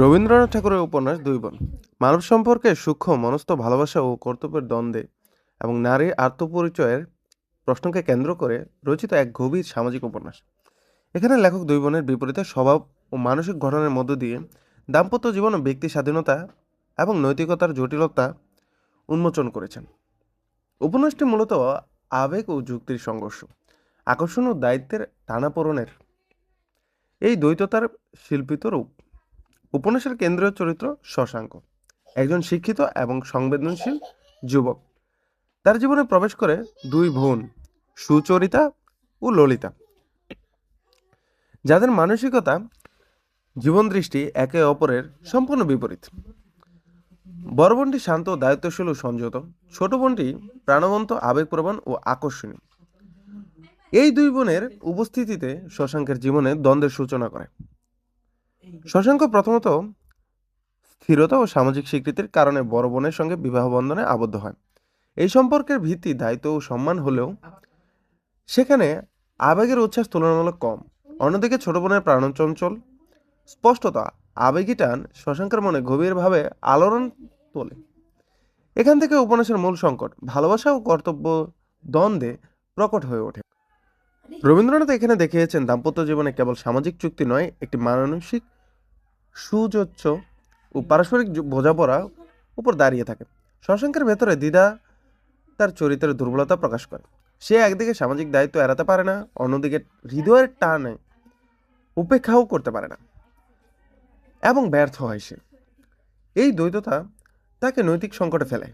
রবীন্দ্রনাথ ঠাকুরের উপন্যাস দুই বোন। মানব সম্পর্কে সূক্ষ্ম, মনস্থ ভালোবাসা ও কর্তব্যের দ্বন্দ্বে এবং নারীর আত্মপরিচয়ের প্রশ্নকে কেন্দ্র করে রচিত এক গভীর সামাজিক উপন্যাস। এখানে লেখক দুই বোনের বিপরীতে স্বভাব ও মানসিক ঘটনার মধ্য দিয়ে দাম্পত্য জীবন ও ব্যক্তি স্বাধীনতা এবং নৈতিকতার জটিলতা উন্মোচন করেছেন। উপন্যাসটি মূলত আবেগ ও যুক্তির সংঘর্ষ, আকর্ষণ ও দায়িত্বের টানাপোড়েনের এই দ্বৈততার শিল্পিত রূপ। উপন্যাসের কেন্দ্রীয় চরিত্র শশাঙ্ক, একজন শিক্ষিত এবং সংবেদনশীল যুবক। তার জীবনে প্রবেশ করে দুই বোন, সুচরিতা ও ললিতা। যাদের মানসিকতা জীবন দৃষ্টি একে অপরের সম্পূর্ণ বিপরীত। বড় বোনটি শান্ত দায়িত্বশীল ও সংযত। ছোট বোনটি প্রাণবন্ত, আবেগপ্রবণ ও আকর্ষণীয়। এই দুই বোনের উপস্থিতিতে শশাঙ্কের জীবনে দ্বন্দ্বের সূচনা করে। শশাঙ্ক প্রথমত স্থিরতা ও সামাজিক স্বীকৃতির কারণে বড় বোনের সঙ্গে বিবাহ বন্ধনে আবদ্ধ হয়। এই সম্পর্কের ভিত্তি দায়িত্ব ও সম্মান হলেও সেখানে আবেগের উচ্ছ্বাস তুলনামূলক কম। অন্যদিকে ছোট বোনের প্রাণচঞ্চল স্পষ্টতা, আবেগী টান শশাঙ্কের মনে গভীরভাবে আলোড়ন তোলে। এখান থেকে উপন্যাসের মূল সংকট, ভালোবাসা ও কর্তব্য দ্বন্দ্বে প্রকট হয়ে ওঠে। রবীন্দ্রনাথ এখানে দেখিয়েছেন, দাম্পত্য জীবনে কেবল সামাজিক চুক্তি নয়, একটি মানসিক সুযোচ্ছ ও পারস্পরিক বোঝাপড়া উপর দাঁড়িয়ে থাকে। শশাঙ্কের ভেতরে দ্বিধা তার চরিত্রের দুর্বলতা প্রকাশ করে। সে একদিকে সামাজিক দায়িত্ব এড়াতে পারে না, অন্যদিকে হৃদয়ের টানে উপেক্ষাও করতে পারে না এবং ব্যর্থ হয় সে। এই দ্বৈততা তাকে নৈতিক সংকটে ফেলে।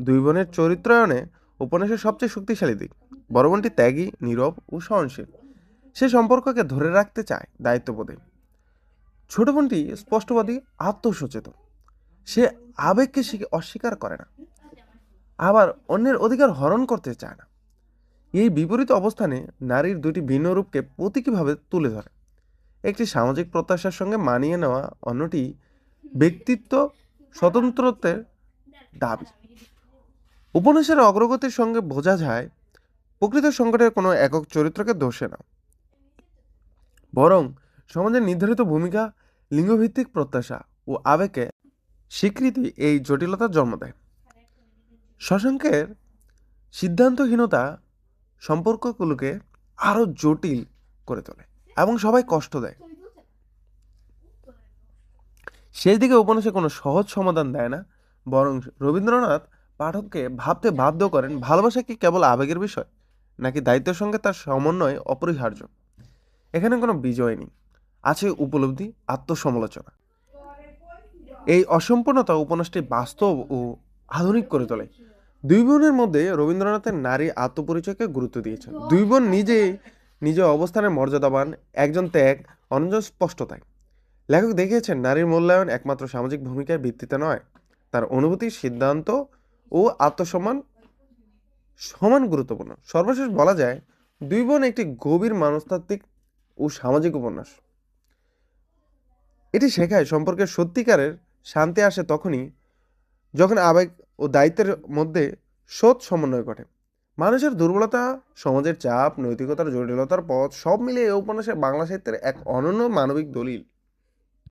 দুই বোনের চরিত্রায়নে উপন্যাসের সবচেয়ে শক্তিশালী দিক। বড় বোনটি ত্যাগী, নীরব ও সহনশীল। সে সম্পর্ককে ধরে রাখতে চায় দায়িত্ববোধে। ছোট বোনটি স্পষ্টবাদী আত্মসচেতন। সে আবেগকে শিখে অস্বীকার করে না। আবার অন্যের অধিকার হরণ করতে চায় না। এই বিপরীত অবস্থানে নারীর দুটি ভিন্ন রূপকে প্রতীকীভাবে তুলে ধরে। একটি সামাজিক প্রত্যাশার সঙ্গে মানিয়ে নেওয়া, অন্যটি ব্যক্তিত্ব স্বতন্ত্রত্বের দাবি। উপন্যাসের অগ্রগতির সঙ্গে বোঝা যায়, প্রকৃত সংকটের কোনো একক চরিত্রকে দোষে না। বরং সমাজের নির্ধারিত ভূমিকা, লিঙ্গভিত্তিক প্রত্যাশা ও আবেগে স্বীকৃতি এই জটিলতার জন্ম দেয়। শশাঙ্কের সিদ্ধান্তহীনতা সম্পর্কগুলোকে আরও জটিল করে তোলে এবং সবাই কষ্ট দেয়। সেই দিকে উপন্যাসে কোনো সহজ সমাধান দেয় না, বরং রবীন্দ্রনাথ পাঠককে ভাবতে বাধ্য করেন, ভালোবাসা কি কেবল আবেগের বিষয়, নাকি দায়িত্বের সঙ্গে তার সমন্বয় অপরিহার্য? এখানে কোনো বিজয় নেই। আছে উপলব্ধি, আত্মসমালোচনা। এই অসম্পূর্ণতা উপন্যাসটি বাস্তব ও আধুনিক করে তোলে। দুই বোনের মধ্যে রবীন্দ্রনাথের নারী আত্মপরিচয়কে গুরুত্ব দিয়েছেন। দুই বোন নিজেই নিজ অবস্থানের মর্যাদাবান, একজন ত্যাগ, অন্যজন স্পষ্টতায়। লেখক দেখিয়েছেন, নারীর মূল্যায়ন একমাত্র সামাজিক ভূমিকার ভিত্তিতে নয়, তার অনুভূতি, সিদ্ধান্ত ও আত্মসম্মান সমান গুরুত্বপূর্ণ। সর্বশেষ বলা যায়, দুই বোন একটি গভীর মনস্তাত্ত্বিক ও সামাজিক উপন্যাস। এটি শেখায় সম্পর্কে সত্যিকারের শান্তি আসে তখনই যখন আবেগ ও দায়িত্বের মধ্যে সৎ সমন্বয় ঘটে। মানুষের দুর্বলতা, সমাজের চাপ, নৈতিকতার জটিলতার পথ সব মিলিয়ে এই উপন্যাসে বাংলা সাহিত্যের এক অনন্য মানবিক দলিল।